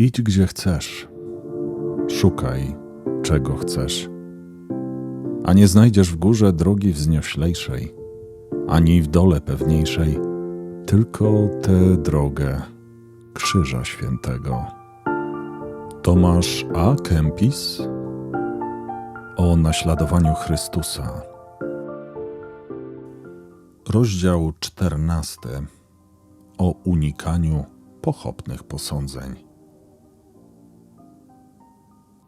Idź gdzie chcesz, szukaj czego chcesz, a nie znajdziesz w górze drogi wznioślejszej, ani w dole pewniejszej, tylko tę drogę Krzyża Świętego. Tomasz A. Kempis o naśladowaniu Chrystusa. Rozdział czternasty o unikaniu pochopnych posądzeń.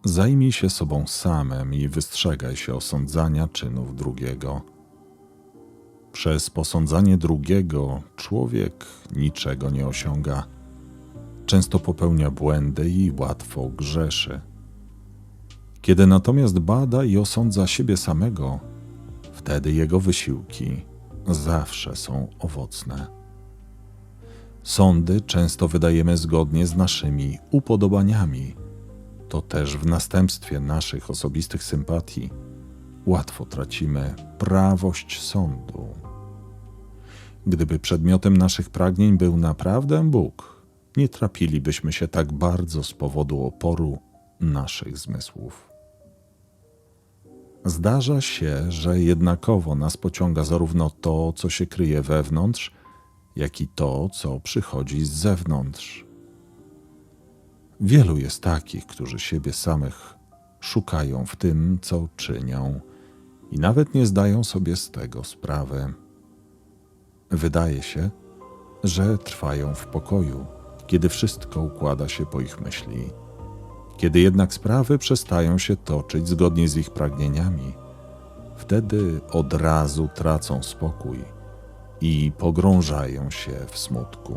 Zajmij się sobą samym i wystrzegaj się osądzania czynów drugiego. Przez posądzanie drugiego człowiek niczego nie osiąga. Często popełnia błędy i łatwo grzeszy. Kiedy natomiast bada i osądza siebie samego, wtedy jego wysiłki zawsze są owocne. Sądy często wydajemy zgodnie z naszymi upodobaniami. To też w następstwie naszych osobistych sympatii łatwo tracimy prawość sądu. Gdyby przedmiotem naszych pragnień był naprawdę Bóg, nie trapilibyśmy się tak bardzo z powodu oporu naszych zmysłów. Zdarza się, że jednakowo nas pociąga zarówno to, co się kryje wewnątrz, jak i to, co przychodzi z zewnątrz. Wielu jest takich, którzy siebie samych szukają w tym, co czynią, i nawet nie zdają sobie z tego sprawy. Wydaje się, że trwają w pokoju, kiedy wszystko układa się po ich myśli. Kiedy jednak sprawy przestają się toczyć zgodnie z ich pragnieniami, wtedy od razu tracą spokój i pogrążają się w smutku.